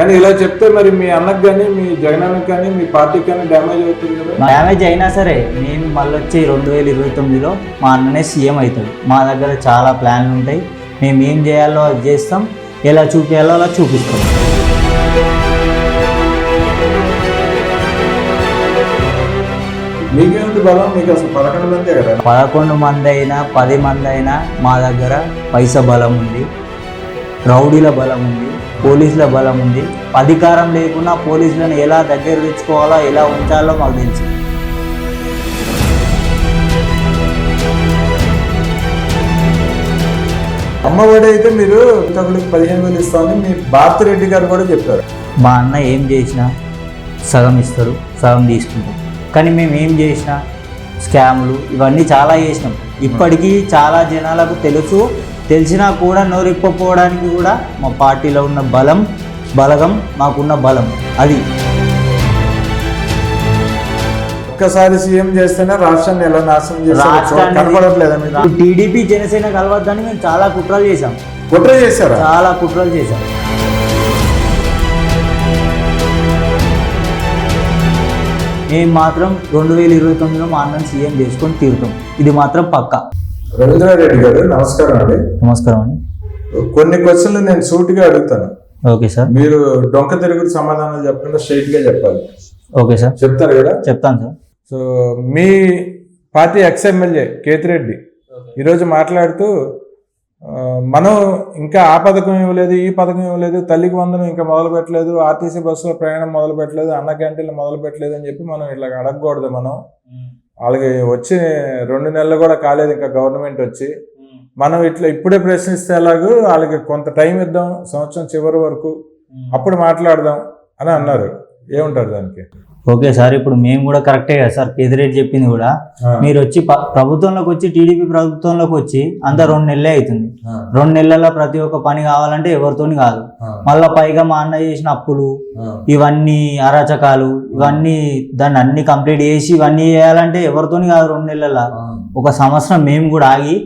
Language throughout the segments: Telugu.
కానీ ఇలా చెప్తే మరి మీ అన్నకు కానీ మీ జగనానికి కానీ మీ పార్టీకి కానీ డ్యామేజ్ అవుతుంది కదా? డ్యామేజ్ అయినా సరే నేను మళ్ళీ వచ్చి రెండు వేల ఇరవై తొమ్మిదిలో మా అన్ననే సీఎం అవుతాడు. మా దగ్గర చాలా ప్లాన్లు ఉంటాయి. మేము ఏం చేయాలో అది చేస్తాం. ఎలా చూపించాలో అలా చూపిస్తాం. మీకేమిటి బలం? మీకు అసలు పదకొండు మందే కదా? పదకొండు మంది అయినా పది మంది అయినా మా దగ్గర పైస బలం ఉంది. రౌడీల బలం ఉంది. పోలీసుల బలం ఉంది. అధికారం లేకున్నా పోలీసులను ఎలా దగ్గర తెచ్చుకోవాలో ఎలా ఉంచాలో మాకు తెలుసు. అమ్మఒడి అయితే మీరు ఇంకొకరికి పదిహేను వేలు ఇస్తామని మీ భారతి రెడ్డి గారు కూడా చెప్పారు. మా అన్న ఏం చేసినా సగం ఇస్తాడు సగం తీసుకుంటాం కానీ మేము ఏం చేసినా స్కామ్లు ఇవన్నీ చాలా చేసినాం. ఇప్పటికీ చాలా జనాలకు తెలుసు తెలిసినా కూడా నోరెప్పపోవడానికి కూడా మా పార్టీలో ఉన్న బలం బలగం మాకున్న బలం. అది. ఒక్కసారి సీఎం చేస్తేనే రాష్ట్రాన్ని ఎలా నాశనం కనపడట్లేదా మీకు? టీడీపీ జనసేన కలవద్దని మేము చాలా కుట్రలు చేశాం. కుట్ర చేశారా? చాలా కుట్రలు చేశాం. మేము మాత్రం రెండు వేల ఇరవై తొమ్మిదిలో మా అన్నని సీఎం చేసుకొని తీరుతాం. ఇది మాత్రం పక్కా. రవీంద్రారెడ్డి గారు నమస్కారం అండి. నమస్కారం అండి. కొన్ని క్వశ్చన్లు నేను సూటిగా అడుగుతాను. Okay sir. మీరు డొంక తిరుగుడు సమాధానాలు చెప్పకుండా స్ట్రైట్గా చెప్పాలి. Okay sir. చెప్తారు కదా? చెప్తాను సార్. సో మీ పార్టీ ఎక్స్ ఎమ్మెల్యే కేతిరెడ్డి ఈరోజు మాట్లాడుతూ మనం ఇంకా ఆ పథకం ఇవ్వలేదు ఈ పథకం ఇవ్వలేదు తల్లికి వందనం ఇంకా మొదలు పెట్టలేదు ఆర్టీసీ బస్సులో ప్రయాణం మొదలు పెట్టలేదు అన్న క్యాంటీన్లు మొదలు పెట్టలేదు అని చెప్పి మనం ఇట్లా అడగకూడదు మనం. వాళ్ళకి వచ్చి రెండు నెలలు కూడా కాలేదు ఇంకా గవర్నమెంట్ వచ్చి. మనం ఇట్లా ఇప్పుడే ప్రశ్నిస్తే ఎలాగో వాళ్ళకి కొంత టైం ఇద్దాం సంవత్సరం చివరి వరకు అప్పుడు మాట్లాడదాం అని అన్నారు. ఏముంటారు దానికి? ఓకే సార్ ఇప్పుడు మేము కూడా కరెక్టే కదా సార్ పెదిరెడ్డి చెప్పింది కూడా. మీరు వచ్చి ప్రభుత్వంలోకి వచ్చి టీడీపీ ప్రభుత్వంలోకి వచ్చి అంతా రెండు నెలలే అవుతుంది. రెండు నెలల్లో ప్రతి ఒక్క పని కావాలంటే ఎవరితోని కాదు. మళ్ళీ పైగా మా అన్న చేసిన అప్పులు ఇవన్నీ అరాచకాలు ఇవన్నీ దాన్ని అన్ని కంప్లీట్ చేసి ఇవన్నీ చేయాలంటే ఎవరితోని కాదు రెండు నెలల ఆ, ఒక సంవత్సరం మేము కూడా ఆగి.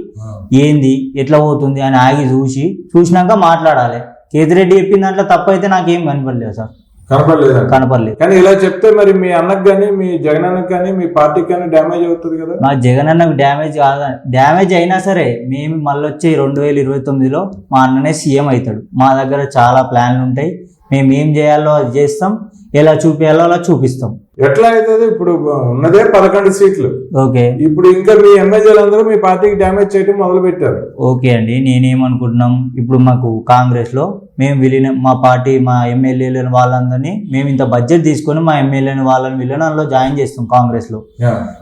ఏంది ఎట్లా పోతుంది అని ఆగి చూసి చూసినాక మాట్లాడాలి. కేతిరెడ్డి చెప్పిన దాంట్లో తప్పు అయితే నాకేం కనపడలేదు సార్. కనపడలేదు కనపడలేదు. కానీ ఇలా చెప్తే మరి మీ అన్నకు కానీ మీ జగనానికి కానీ మీ పార్టీకి కానీ డ్యామేజ్ అవుతుంది కదా? మా జగన్ అన్నకు డ్యామేజ్ కాదు. డ్యామేజ్ అయినా సరే మేము మళ్ళీ వచ్చి రెండు వేల ఇరవై తొమ్మిదిలో మా అన్ననే సీఎం అవుతాడు. మా దగ్గర చాలా ప్లాన్లు ఉంటాయి. మేము ఏం చేయాలో అది చేస్తాం. ఎలా చూపించాలో అలా చూపిస్తాం. ఎట్లా అవుతుంది ఇప్పుడు ఉన్నదే పదకొండు సీట్లు. ఓకే. ఇప్పుడు ఇంకా మీ ఎమ్మెల్యేలు అందరూ మీ పార్టీకి డ్యామేజ్ చేయడం మొదలు పెట్టారు ఓకే అండి నేనేమనుకుంటున్నాం ఇప్పుడు మాకు కాంగ్రెస్లో మేము విలీనం మా పార్టీ మా ఎమ్మెల్యేలను వాళ్ళందరినీ మేము ఇంత బడ్జెట్ తీసుకొని మా ఎమ్మెల్యేని వాళ్ళని అందులో జాయిన్ చేస్తాం కాంగ్రెస్లో.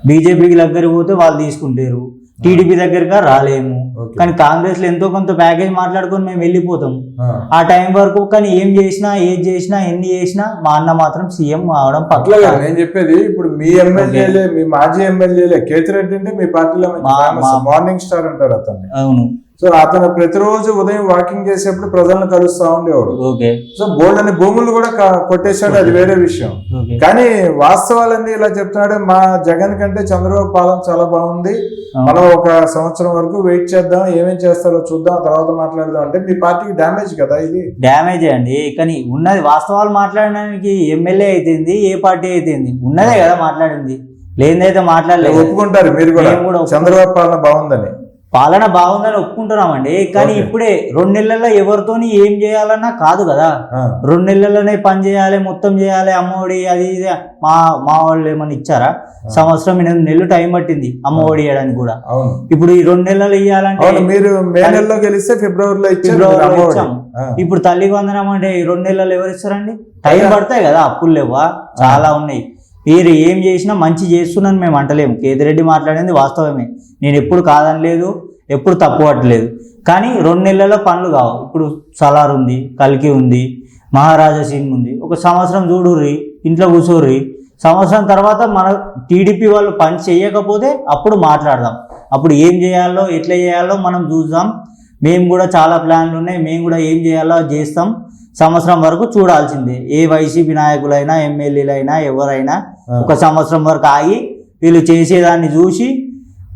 బీజేపీకి దగ్గరికి పోతే వాళ్ళు తీసుకుంటారు. టీడీపీ దగ్గరగా రాలేము. కానీ కాంగ్రెస్లో ఎంతో కొంత ప్యాకేజ్ మాట్లాడుకొని మేము వెళ్ళిపోతాం. ఆ. టైం వరకు కానీ ఏం చేసినా ఏది చేసినా ఎన్ని చేసినా మా అన్న మాత్రం సీఎం అవడం పట్ల నేను చెప్పేది ఇప్పుడు మీ ఎమ్మెల్యేలే మీ మాజీ ఎమ్మెల్యేలే కేతిరెడ్డి అంటే మీ పార్టీలో మార్నింగ్ స్టార్ అంటారు అతన్ని. అవును. సో అతను ప్రతిరోజు ఉదయం వాకింగ్ చేసేప్పుడు ప్రజలను కలుస్తా ఉండేవాడు. ఓకే. సో బోల్డ్ అని భూములు కూడా కొట్టేశాడు అది వేరే విషయం. కానీ వాస్తవాలన్నీ ఇలా చెప్తున్నాడు మా జగన్ కంటే చంద్రబాబు పాలన చాలా బాగుంది. మనం ఒక సంవత్సరం వరకు వెయిట్ చేద్దాం ఏమేం చేస్తారో చూద్దాం తర్వాత మాట్లాడదాం అంటే మీ పార్టీకి డ్యామేజ్ కదా ఇది? డ్యామేజ్ అండి. కానీ ఉన్నది వాస్తవాలు మాట్లాడడానికి ఎమ్మెల్యే అయితేంది ఏ పార్టీ అయితేంది ఉన్నదే కదా మాట్లాడింది. లేనిదైతే మాట్లాడలేదు. ఒప్పుకుంటారు మీరు కూడా. చంద్రబాబు పాలన బాగుందని. పాలన బాగుందని ఒప్పుకుంటున్నామండి. కానీ. ఇప్పుడే రెండు నెలల్లో ఎవరితోని ఏం చేయాలన్నా కాదు కదా. రెండు నెలల్లోనే పని చేయాలి మొత్తం చేయాలి అమ్మఒడి అది ఇది మా మా వాళ్ళు ఏమన్నా ఇచ్చారా? సంవత్సరం ఎనిమిది నెలలు టైం పట్టింది అమ్మఒడి ఇవ్వడానికి కూడా. ఇప్పుడు ఈ రెండు నెలలు ఇవ్వాలంటే మీరు మే నెలలో గెలిస్తే ఫిబ్రవరిలో. ఇచ్చాం. ఇప్పుడు తల్లికి వందనం అంటే ఈ రెండు నెలలు ఎవరు ఇస్తారండి టైం పడతాయి కదా అప్పులు లేవా? చాలా ఉన్నాయి. వీరు ఏం చేసినా మంచి చేస్తున్నాను మేము అంటలేము. కేతిరెడ్డి మాట్లాడింది వాస్తవమే. నేను ఎప్పుడు కాదనలేదు ఎప్పుడు తప్పు పట్టలేదు. కానీ రెండు నెలల పనులు కావు. ఇప్పుడు సలార్ ఉంది కల్కి ఉంది మహారాజా సీన్ ఉంది. ఒక సంవత్సరం చూడుర్రి ఇంట్లో కూర్చోర్రి. సంవత్సరం తర్వాత మన టీడీపీ వాళ్ళు పని చేయకపోతే అప్పుడు మాట్లాడదాం. అప్పుడు ఏం చేయాలో ఎట్లా చేయాలో మనం చూద్దాం. మేము కూడా చాలా ప్లాన్లు ఉన్నాయి. మేము కూడా ఏం చేయాలో చేస్తాం. సంవత్సరం వరకు చూడాల్సిందే. ఏ వైసీపీ నాయకులైనా ఎమ్మెల్యేలైనా ఎవరైనా. ఒక సంవత్సరం వరకు ఆగి వీళ్ళు చేసేదాన్ని చూసి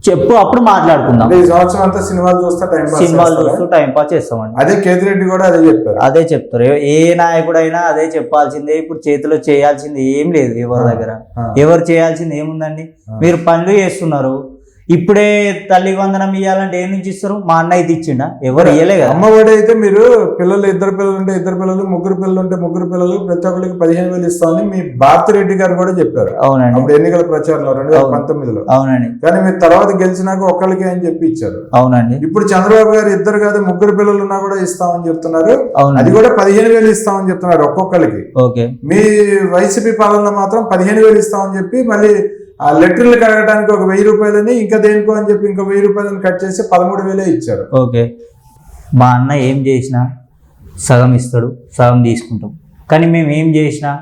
చెప్పు అప్పుడు మాట్లాడుకుందాం. ఈ సంవత్సరం అంతా సినిమాలు చూస్తా టైం పాస్ సినిమాలు? చూస్తూ టైం పాస్ చేస్తామండి. అదే కేతిరెడ్డి కూడా అదే చెప్పారు. అదే చెప్తారు. ఏ- నాయకుడైనా అదే చెప్పాల్సిందే. ఇప్పుడు చేతిలో చేయాల్సింది ఏం లేదు ఎవరి దగ్గర. ఎవరు చేయాల్సింది ఏముందండి? మీరు పనులు చేస్తున్నారు. ఇప్పుడే తల్లి వందనం ఇవ్వాలంటే ఏ నుంచి ఇస్తారు? మా అన్న అయితే ఇచ్చిండా ఎవరు ఇయ్యలే కదా. అమ్మఒడి అయితే మీరు పిల్లలు ఇద్దరు పిల్లలు ఉంటే ఇద్దరు పిల్లలు ముగ్గురు పిల్లలు ఉంటే ముగ్గురు పిల్లలు ప్రతి ఒక్కరికి పదిహేను వేలు ఇస్తామని మీ భారతి రెడ్డి గారు కూడా చెప్పారు. అవునండి. అప్పుడు ఎన్నికల ప్రచారంలో రెండు వేల పంతొమ్మిదిలో. అవునండి. కానీ మీరు తర్వాత గెలిచినాక ఒక్కళ్ళకి అని చెప్పి ఇచ్చారు. అవునండి. ఇప్పుడు చంద్రబాబు గారు ఇద్దరు కాదు ముగ్గురు పిల్లలు ఉన్నా కూడా ఇస్తామని చెప్తున్నారు. అది కూడా పదిహేను వేలు ఇస్తామని చెప్తున్నారు ఒక్కొక్కరికి ఓకే. మీ వైసీపీ పాలనలో మాత్రం పదిహేను వేలు ఇస్తామని చెప్పి మళ్ళీ ఆ లెటర్లు కడగడానికి ఒక వెయ్యి రూపాయలని ఇంకా దేనికో అని చెప్పి ఇంకా వెయ్యి రూపాయలని కట్ చేసి పదమూడు వేలే ఇచ్చారు. ఓకే. మా అన్న ఏం చేసినా సగం ఇస్తాడు సగం తీసుకుంటాం. కానీ మేము ఏం చేసినా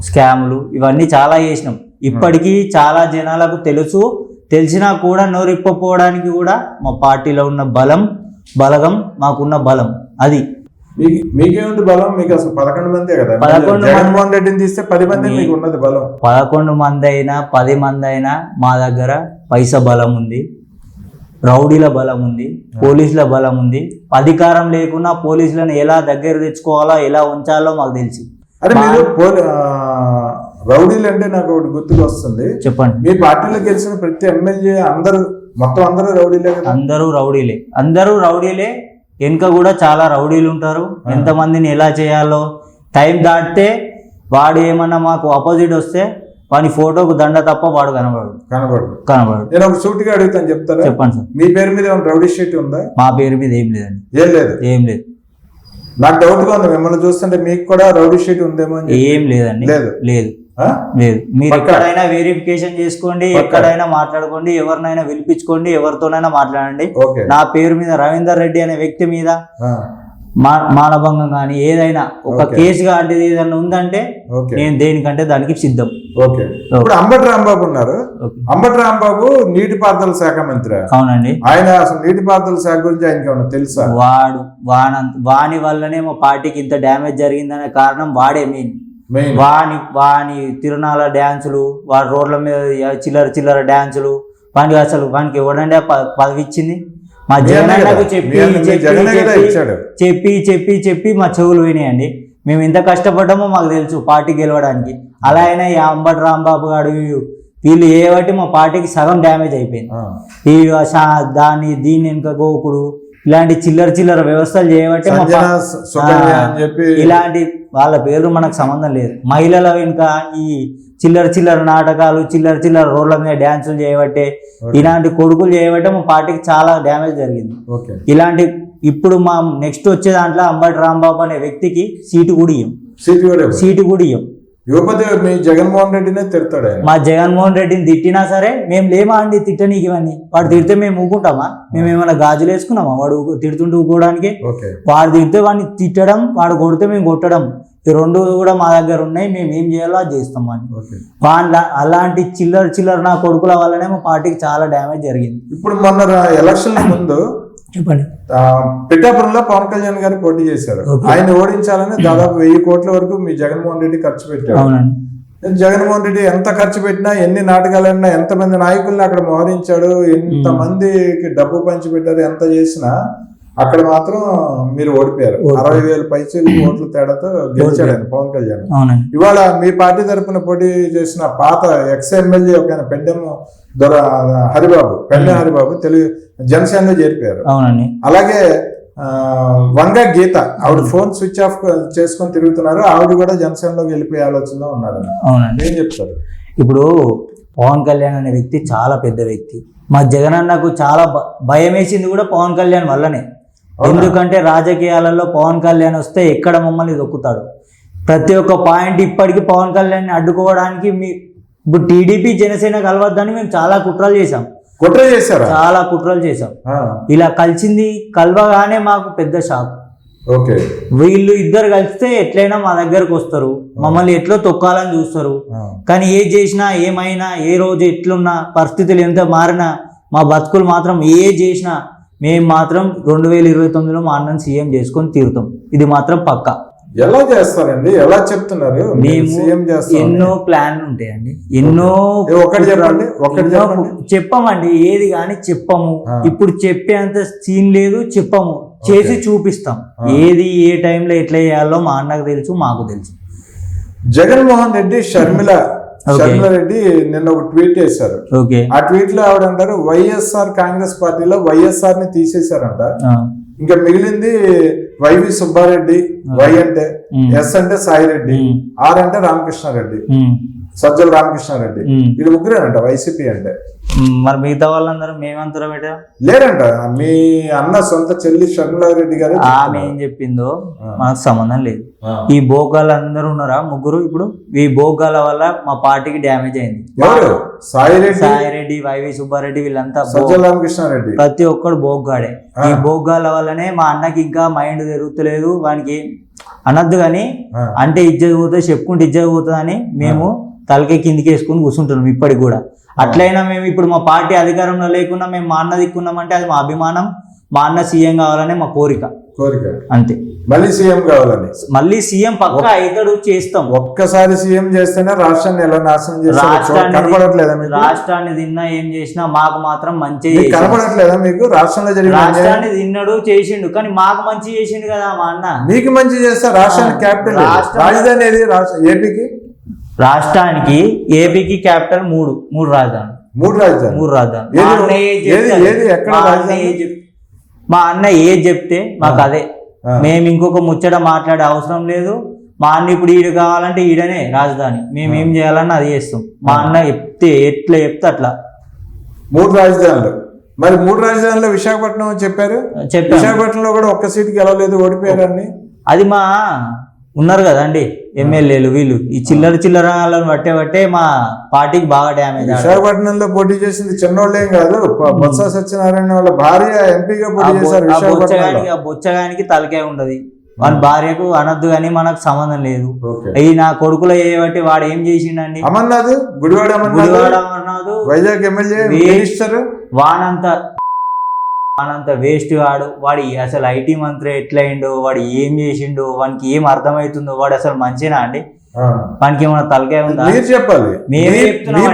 స్కాములు ఇవన్నీ చాలా చేసినాం. ఇప్పటికీ చాలా జనాలకు తెలుసు తెలిసినా కూడా నోరిప్పపోవడానికి కూడా మా పార్టీలో ఉన్న బలం బలగం మాకున్న బలం. అది. మీకు మీకేముంది బలం మీకు అసలు పదకొండు మందే కదా. పదకొండు జగన్మోహన్ రెడ్డిని తీస్తే పది మంది మీకు ఉన్నది బలం. పదకొండు మంది అయినా పది మంది అయినా మా దగ్గర పైసా బలం ఉంది రౌడీల బలం ఉంది పోలీసుల బలం ఉంది. అధికారం లేకున్నా పోలీసులను ఎలా దగ్గర తెచ్చుకోవాలో ఎలా ఉంచాలో మాకు తెలిసి. అరే మీరు రౌడీలు అంటే నాకు ఒకటి గుర్తుకు వస్తుంది చెప్పండి. మీ పార్టీలో గెలిచిన ప్రతి ఎమ్మెల్యే అందరూ మొత్తం అందరూ రౌడీలే అందరూ రౌడీలే. అందరూ రౌడీలే వెనుక కూడా చాలా రౌడీలు ఉంటారు. ఎంతమందిని ఎలా చేయాలో టైం దాటితే వాడు ఏమన్నా మాకు ఆపోజిట్ వస్తే వాని ఫోటోకు దండ తప్ప వాడు కనబడు కనబడు కనబడు నేను ఒక సూటిగా అడుగుతాను చెప్తారా? చెప్పండి సార్. మీ పేరు మీద ఏమైనా రౌడీ షీట్ ఉందా? మా పేరు మీద ఏం లేదండి. ఏం లేదు? ఏం లేదు. నాకు డౌట్గా ఉంది. మిమ్మల్ని చూస్తుంటే మీకు కూడా రౌడీ షీట్ ఉందేమో. ఏం లేదండి. లేదు. లేదు? లేదు. మీరు? ఎక్కడైనా వెరిఫికేషన్ చేసుకోండి? ఎక్కడైనా మాట్లాడుకోండి ఎవరినైనా పిలిపించుకోండి ఎవరితోనైనా మాట్లాడండి. నా పేరు మీద రవీందర్ రెడ్డి అనే వ్యక్తి మీద మానభంగం కానీ ఏదైనా ఒక. కేసు లాంటిది ఏదైనా ఉందంటే నేను దేనికంటే దానికి సిద్ధం. ఓకే. ఇప్పుడు అంబటి రాంబాబు ఉన్నారు. అంబటి రాంబాబు నీటిపారుదల శాఖ మంత్రి. అవునండి. ఆయన అసలు నీటిపారుదల శాఖ గురించి ఆయనకి ఏమన్నా తెలుసా? వాడు వానంత వాని వల్లనే మా పార్టీకి ఇంత డ్యామేజ్ జరిగిందనే కారణం వాడే మెయిన్. వాని వాని తిరునాళ్ళ డ్యాన్సులు వాడి రోడ్ల మీద చిల్లర చిల్లర డ్యాన్సులు వానికి అసలు వానికి ప- పదవి ఇచ్చింది మా జగనన్నకు? చెప్పి చెప్పి చెప్పి. చెప్పి చెప్పి చెప్పి మా చెవులు వినాయండి మేము ఎంత కష్టపడ్డామో మాకు తెలుసు పార్టీ గెలవడానికి అలా అయినా ఈ అంబటి రాంబాబు గారు వీళ్ళు వీళ్ళు ఏ బట్టి మా పార్టీకి సగం డ్యామేజ్ అయిపోయింది. ఈ దాన్ని దీన్ని వెనుక గోకుడు ఇలాంటి చిల్లర చిల్లర వ్యవస్థలు చేయబట్టి ఇలాంటి వాళ్ళ పేర్లు మనకు సంబంధం లేదు. మహిళల వెనుక ఈ చిల్లర చిల్లర నాటకాలు చిల్లర చిల్లర రోడ్ల మీద డ్యాన్సులు చేయబట్టే ఇలాంటి కొడుకులు చేయబట్టే మా పార్టీకి చాలా డ్యామేజ్ జరిగింది. ఇలాంటి ఇప్పుడు మా నెక్స్ట్ వచ్చే దాంట్లో అంబటి రాంబాబు అనే వ్యక్తికి సీటు కూడా ఇయ్యం. సీటు కూడా ఇయ్యం. యువపతి మీ జగన్మోహన్ రెడ్డినే తిడతాడు మా జగన్మోహన్ రెడ్డిని తిట్టినా సరే మేము లేమా అండి తిట్టనీకి ఇవన్నీ? వాడు తిడితే మేము ఊకుంటామా? మేము ఏమైనా గాజులు వేసుకున్నామా వాడు తిడుతుంటూ ఊకోవడానికి? వాడు తిడితే వాడిని తిట్టడం వాడు కొడితే మేము కొట్టడం. ఈ రెండు కూడా మా దగ్గర ఉన్నాయి మేము ఏం చేయాలో అది చేస్తాం అని వాళ్ళ అలాంటి చిల్లర చిల్లర నా కొడుకుల వల్లనే మా పార్టీకి చాలా డ్యామేజ్ జరిగింది. ఇప్పుడు మొన్న ఎలక్షన్ ముందు చెప్పండి. పిఠాపురంలో పవన్ కళ్యాణ్ గారు పోటీ చేశారు. ఆయన ఓడించాలని దాదాపు వెయ్యి కోట్ల వరకు మీ జగన్మోహన్ రెడ్డి ఖర్చు పెట్టారు అవునండి. జగన్మోహన్ రెడ్డి ఎంత ఖర్చు పెట్టినా ఎన్ని నాటకాలన్నా ఎంతమంది నాయకుల్ని అక్కడ మోహరించాడు ఎంత మందికి డబ్బు పంచి పెట్టారు ఎంత చేసినా అక్కడ మాత్రం మీరు ఓడిపోయారు. అరవై వేల పైసలు ఓట్ల తేడాతో గెలిచాడు ఆయన పవన్ కళ్యాణ్. ఇవాళ మీ పార్టీ తరపున పోటీ చేసిన పాత ఎక్స్ ఎమ్మెల్యే ఒక పెండెం దొర హరిబాబు పెండెం హరిబాబు తెలుగు జనసేనలో చేరిపోయారు. అవునండి. అలాగే వంగ గీత ఆవిడ ఫోన్ స్విచ్ ఆఫ్ చేసుకొని తిరుగుతున్నారు. ఆవిడ కూడా జనసేనలోకి వెళ్ళిపోయే ఆలోచనలో ఉన్నారు. అవునండి. ఏం చెప్తారు? ఇప్పుడు పవన్ కళ్యాణ్ అనే వ్యక్తి చాలా పెద్ద వ్యక్తి. మా జగన్ అన్నకు చాలా భయం వేసింది కూడా పవన్ కళ్యాణ్ వల్లనే. ఎందుకంటే రాజకీయాలలో పవన్ కళ్యాణ్ వస్తే ఎక్కడ మమ్మల్ని దొక్కుతాడు? ప్రతి ఒక్క పాయింట్ ఇప్పటికీ పవన్ కళ్యాణ్ అడ్డుకోవడానికి మీ ఇప్పుడు టీడీపీ జనసేన కలవద్దని మేము చాలా కుట్రలు చేశాం. కుట్ర చేశారా? చాలా కుట్రలు చేశాం. ఇలా కలిసింది కలవగానే మాకు పెద్ద షాక్. ఓకే. వీళ్ళు ఇద్దరు కలిస్తే ఎట్లయినా మా దగ్గరకు వస్తారు. మమ్మల్ని ఎట్లో తొక్కాలని చూస్తారు. కానీ ఏ చేసినా ఏమైనా ఏ రోజు ఎట్లున్నా పరిస్థితులు ఎంత మారినా మా బతుకులు మాత్రం ఏ చేసినా మేము మాత్రం రెండు వేల ఇరవై తొమ్మిదిలో మా అన్నని సీఎం చేసుకొని తీరుతాం. ఇది మాత్రం పక్క. ఎలా చేస్తారండి? ఎలా చెప్తున్నారు? మేము ఎన్నో ప్లాన్లు ఉంటాయండి. ఎన్నో ఏ ఒక్కటి చెప్పండి, చెప్పండి. చెప్పమండి ఏది కానీ చెప్పము. ఇప్పుడు చెప్పేంత సీన్ లేదు చెప్పము. చేసి చూపిస్తాం. ఏది ఏ టైంలో ఎట్లా చేయాలో మా అన్నకు తెలుసు మాకు తెలుసు. జగన్మోహన్ రెడ్డి. షర్మిల రెడ్డి నిన్న ఒక ట్వీట్ చేశారు. ఆ ట్వీట్లో ఆవిడ అంటారు వైఎస్ఆర్ కాంగ్రెస్ పార్టీలో వైఎస్ఆర్ని తీసేశారంట ఇంకా మిగిలింది వైవి సుబ్బారెడ్డి వై అంటే. ఎస్ అంటే సాయిరెడ్డి. ఆర్ అంటే రామకృష్ణారెడ్డి. సజ్జల రామకృష్ణారెడ్డి. వీళ్ళు ముగ్గురేనంట వైసీపీ అంటే. మరి మిగతా వాళ్ళందరూ మేమంతరం పెట్టా లేరంట మీ అన్న సొంత చెల్లి షర్మిలారెడ్డి గారు ఆమె ఏం చెప్పిందో మనకు సంబంధం లేదు. ఈ భోగాలు అందరూ ఉన్నారా ముగ్గురు ఇప్పుడు? ఈ భోగాల వల్ల మా పార్టీకి డ్యామేజ్ అయింది. సాయిరెడ్డి? సాయిరెడ్డి వైవి సుబ్బారెడ్డి వీళ్ళంతా రామకృష్ణారెడ్డి. ప్రతి ఒక్కడు బోగ్గాడే ఈ బోగ్గాల వల్లనే మా అన్నకి ఇంకా మైండ్ తిరుగుతలేదు. వానికి అనద్దు కానీ. అంటే ఇజ్జత్ పోతుంది చెప్పుకుంటే ఇజ్జత్ పోతుంది అని మేము తలకే కిందికి వేసుకుని కూర్చుంటున్నాం ఇప్పటికి కూడా. అట్లయినా మేము ఇప్పుడు మా పార్టీ అధికారంలో లేకున్నా మేము మా అన్న దిక్కున్నామంటే అది మా అభిమానం మా అన్న సీఎం కావాలనే మా కోరిక. కోరిక. అంతే. మళ్ళీ సీఎం కావాలని? మళ్ళీ సీఎం పక్క అవుతాడు చేస్తాం. ఒక్కసారి సీఎం చేస్తేనే రాష్ట్రాన్ని ఎలా నాశనం కనపడట్లేదా మీకు? రాష్ట్రాన్ని తిన్నా ఏం చేసినా మాకు మాత్రం మంచి కనపడట్లేదా మీకు? రాష్ట్రంలో జరిగిన? రాష్ట్రాన్ని తిన్నాడు చేసిండు కానీ మాకు మంచి చేసిండు కదా మా అన్న. మీకు మంచి చేస్తే రాష్ట్రానికి క్యాపిటల్ రాజధాని ఏది? రాష్ట్ర ఏపీకి? రాష్ట్రానికి ఏపీకి క్యాపిటల్ మూడు మూడు రాజధానులు. మూడు రాజధాని మూడు రాజధానులు. మా అన్న ఏది? చెప్తే రాజధాని? మా అన్న ఏది చెప్తే మాకు అదే. మేము ఇంకొక ముచ్చట మాట్లాడే అవసరం లేదు. మా అన్న ఇప్పుడు ఈడు కావాలంటే ఈడనే రాజధాని. మేము ఏం చేయాలన్నా అది చేస్తాం. మా అన్న చెప్తే ఎట్లా చెప్తే అట్లా. మూడు రాజధానులు. మరి మూడు రాజధానులు విశాఖపట్నం అని చెప్పారు విశాఖపట్నంలో కూడా ఒక్క సీటుకి గెలవలేదు ఓడిపోయారని అది మా ఉన్నారు కదండి ఎమ్మెల్యేలు వీళ్ళు. ఈ చిల్లర చిల్లర వాళ్ళని బట్టే బట్టే మా పార్టీకి బాగా డ్యామేజ్ విశాఖపట్నంలో పోటీ చేసింది చిన్నోళ్ళేం కాదు బొత్స సత్యనారాయణ వాళ్ళ భార్య ఎంపీగా పోటీ చేశారు బొచ్చగానికి తలకాయ ఉండదు. వాళ్ళ భార్యకు అనొద్దు కానీ మనకు సంబంధం లేదు. ఈ నా కొడుకులో చేయబట్టి వాడు ఏం చేసిండండి? అమర్నాథ్ గుడివాడ అమర్నాథ్ గుడివాడ అమర్నాథ్ వైజాగ్ ఎమ్మెల్యే వానంత వానంత వేస్ట్ వాడు. వాడు అసలు ఐటీ మంత్రి ఎట్లయిండో? వాడు ఏం చేసిండో? వానికి ఏం అర్థమవుతుందో వాడు అసలు మంచినా అండి. వానికి ఏమైనా తలకాయ ఉందా? మీరు చెప్పాలి.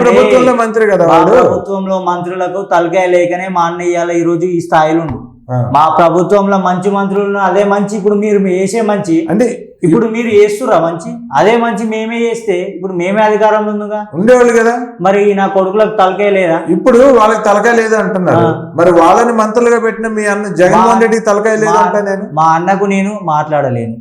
ప్రభుత్వంలో మంత్రి కదా ప్రభుత్వంలో మంత్రులకు తలకాయ లేకనే మా అన్న ఇవాళ ఈ రోజు ఈ స్థాయిలో. మా ప్రభుత్వంలో మంచి మంత్రులు. అదే మంచి. ఇప్పుడు మీరు వేసే మంచి. అంటే ఇప్పుడు మీరు చేస్తురా మంచి? అదే మంచి మేమే చేస్తే ఇప్పుడు మేమే అధికారంలో ఉందిగా? ఉండేవాళ్ళు కదా. మరి నా కొడుకులకు తలకాయ లేదా? ఇప్పుడు వాళ్ళకి తలకాయ లేదు అంటున్నారు. మరి వాళ్ళని మంత్రులుగా పెట్టిన మీ అన్న జగన్మోహన్ రెడ్డికి తలకాయ లేదు అంటా నేను. మా అన్నకు నేను మాట్లాడలేను.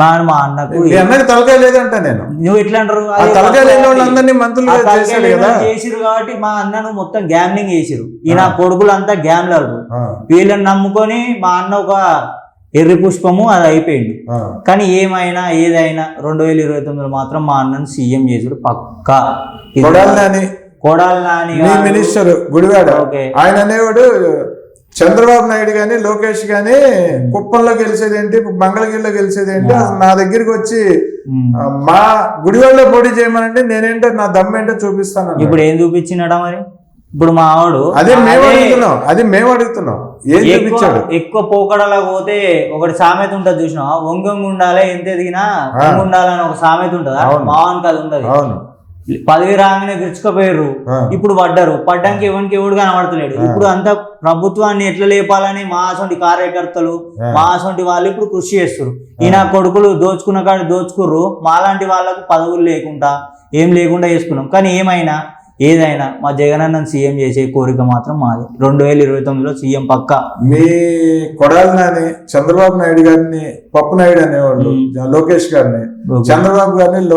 మా మా అన్నకు అన్నకి తలకాయ లేదంట నేను. నువ్వు ఎట్లా అంటారు? తలకాయ లేని. వాళ్ళందరినీ వాళ్ళు చేసిరు కాబట్టి మా అన్నను మొత్తం గ్యామ్లింగ్ చేసిరు ఈ నా కొడుకులు అంతా గ్యామ్లరు. వీళ్ళని నమ్ముకొని మా అన్న ఒక ఎర్రి పుష్పము అది అయిపోయింది. ఆ. కానీ ఏమైనా ఏదైనా రెండు వేల ఇరవై తొమ్మిదిలో మాత్రం మా అన్నను సీఎం చేసుడు పక్కా. కొడాలి నాని. మినిస్టర్ గుడివాడ. ఆయన అనేవాడు చంద్రబాబు నాయుడు గాని లోకేష్ గాని కుప్పంలో గెలిచేది ఏంటి మంగళగిరిలో గెలిచేది ఏంటి అసలు నా దగ్గరికి వచ్చి మా గుడివాడలో పోటీ చేయమనంటే నేనేంటో నా దమ్ ఏంటో చూపిస్తాను. ఇప్పుడు ఏం చూపించినాడా మరి? ఇప్పుడు మా ఆవిడు అదే మేము అడుగుతున్నాం అది మేము అడుగుతున్నాం. ఏం ఎక్కువ చూపించాడు ఎక్కువ పోకడలా పోతే ఒకటి సామెత ఉంటుంది చూసినా వంగంగా ఉండాలి ఎంత ఎదిగినా ఉండాలని ఒక సామెత ఉంటుందా. మావానికి అది ఉండదు అవును. పదవి రాగానే గెలుచుకోపోయారు. ఇప్పుడు పడ్డారు. పడ్డానికి ఎవరికి ఎవడు కనబడతలేడు. ఇప్పుడు అంతా ప్రభుత్వాన్ని ఎట్లా లేపాలని మా అసొంటి కార్యకర్తలు మా అసొంటి వాళ్ళు ఇప్పుడు కృషి చేస్తారు ఈయన కొడుకులు దోచుకున్న కాడ దోచుకుర్రు. మాలాంటి వాళ్ళకు పదవులు లేకుండా ఏం లేకుండా చేసుకున్నాం. కానీ ఏమైనా ఏదైనా మా జగనన్న సీఎం చేసే కోరిక మాత్రం మాది. రెండు వేల ఇరవై తొమ్మిదిలో సీఎం పక్క. మీ కొడాలి నాని చంద్రబాబు నాయుడు గారిని పప్పు నాయుడు అనేవాళ్ళు లోకేష్ గారిని. చంద్రబాబు గారిని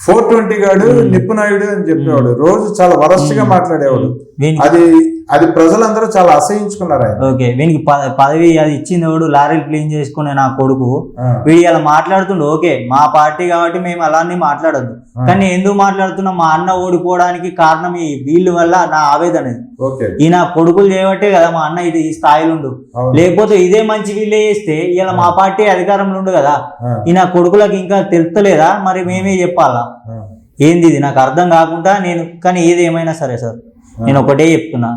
ఫోర్ ట్వంటీ గాడు నిప్పు నాయుడు అని చెప్పేవాడు. రోజు చాలా వరస్ట్గా మాట్లాడేవాడు. అది అది ప్రజలందరూ చాలా అసహించుకున్నారు ఆయన. ఓకే వీనికి పదవి అది ఇచ్చింది వాడు లారీలు క్లీన్ చేసుకునే నా కొడుకు. వీడు ఇలా మాట్లాడుతుండు ఓకే మా పార్టీ కాబట్టి మేము అలానే మాట్లాడొద్దు. కానీ ఎందుకు మాట్లాడుతున్నాం? మా అన్న ఓడిపోవడానికి కారణం ఈ వీళ్ళ వల్ల నా ఆవేదన ఈ నా కొడుకులు చేయబట్టే కదా మా అన్న ఇది ఈ స్థాయిలో ఉండు. లేకపోతే ఇదే మంచి వీళ్ళే చేస్తే ఇలా మా పార్టీ అధికారంలో ఉండు కదా. ఈ నా కొడుకులకు ఇంకా తెలుస్తలేదా మరి మేమే చెప్పాలా? ఏంది ఇది? నాకు అర్థం కాకుండా నేను కానీ ఏది ఏమైనా సరే సార్. నేను ఒకటే చెప్తున్నా.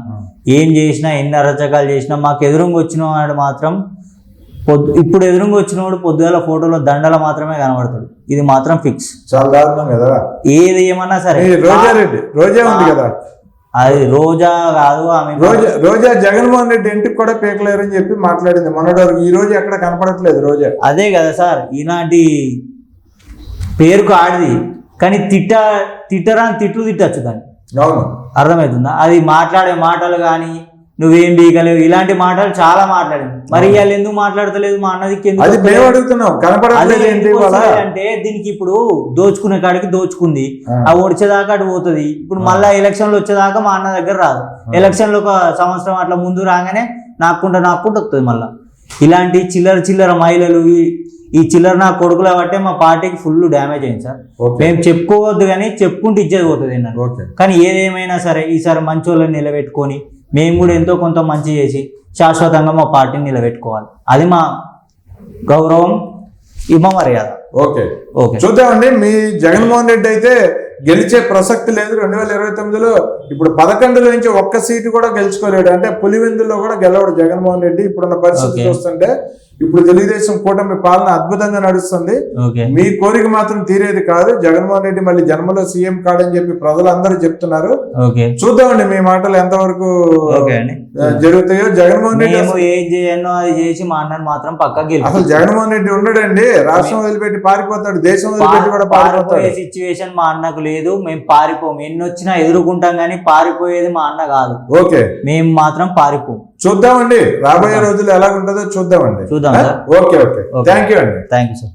ఏం చేసినా ఎన్ని అరచకాలు చేసినా మాకు ఎదురుగా వచ్చిన వాడు మాత్రం పొద్దు ఇప్పుడు ఎదురుగా వచ్చినోడు పొద్దుగాల ఫోటోలో దండల మాత్రమే కనబడతాడు. ఇది మాత్రం ఫిక్స్ చాలా దారుణం కదా. ఏది ఏమన్నా సరే. రోజా రెడ్డి రోజా ఉంది కదా. అది రోజా కాదు ఆమె రోజా రోజా జగన్మోహన్ రెడ్డి ఇంటికి కూడా పీకలేరని చెప్పి మాట్లాడింది మొన్నటి వరకు ఈ రోజు ఎక్కడ కనపడట్లేదు రోజా. అదే కదా సార్ ఇలాంటి పేరుకు ఆడిది. కానీ తిట్ట తిట్టరాని తిట్లు తిట్టచ్చు దాన్ని. అవును. అర్థమవుతుందా? అది మాట్లాడే మాటలు కానీ నువ్వేం బీకలేవు ఇలాంటి మాటలు చాలా మాట్లాడింది మరి ఇవాళ ఎందుకు మాట్లాడతలేదు? మా అన్నది వాళ్ళ అంటే దీనికి ఇప్పుడు దోచుకునే కాడికి దోచుకుంది. ఆ. ఆ వచ్చేదాకా అటు పోతుంది. ఇప్పుడు మళ్ళా ఎలక్షన్లు వచ్చేదాకా మా అన్న దగ్గర రాదు. ఎలక్షన్లు ఒక సంవత్సరం అట్లా ముందు రాగానే నాకుంటా నాకుంటూ వస్తుంది మళ్ళా. ఇలాంటి చిల్లర చిల్లర మహిళలు ఈ- చిల్లర నా కొడుకుల బట్టే మా పార్టీకి ఫుల్ డ్యామేజ్ అయింది సార్. మేము చెప్పుకోవద్దు కానీ చెప్పుకుంటూ ఇచ్చేది పోతుంది కానీ ఏదేమైనా సరే ఈసారి మంచి వాళ్ళని నిలబెట్టుకొని మేము కూడా ఎంతో కొంత మంచి చేసి శాశ్వతంగా మా పార్టీని నిలబెట్టుకోవాలి. అది మా గౌరవం. ఇమ్మ మర్యాద ఓకే. ఓకే. చూద్దామండి మీ జగన్మోహన్ రెడ్డి అయితే గెలిచే ప్రసక్తి లేదు. రెండు వేల ఇరవై తొమ్మిదిలో ఇప్పుడు పదకొండులో నుంచి ఒక్క సీటు కూడా గెలుచుకోలేడు. అంటే పులివెందుల్లో కూడా గెలవడు జగన్మోహన్ రెడ్డి ఇప్పుడున్న పరిస్థితి. చూస్తుంటే. ఇప్పుడు తెలుగుదేశం కూటమి పాలన అద్భుతంగా నడుస్తుంది. మీ కోరిక మాత్రం తీరేది కాదు. జగన్మోహన్ రెడ్డి మళ్ళీ జన్మలో సీఎం కాడని చెప్పి ప్రజలందరూ చెప్తున్నారు. చూద్దామండి మీ మాటలు ఎంతవరకు ఓకే అండి. ఆ, జరుగుతాయో. జగన్మోహన్ రెడ్డి ఏం చేయను అది చేసి మా అన్నని మాత్రం పక్కకి అసలు జగన్మోహన్ రెడ్డి ఉండడండి. రాష్ట్రం వదిలిపెట్టి పారిపోతాడు. దేశం వదిలిపెట్టి కూడా పారిపోతాడు. సిచ్యువేషన్ మా అన్నకు లేదు. మేము పారిపోము. ఎన్ని వచ్చినా ఎదుర్కొంటాం కానీ పారిపోయేది మా అన్న కాదు. ఓకే. మేము మాత్రం పారిపోము. చూద్దామండి. రాబోయే రోజులు ఎలా ఉంటుందో చూద్దామండి. చూద్దాం ఓకే ఓకే. థ్యాంక్ యూ అండి. Thank you sir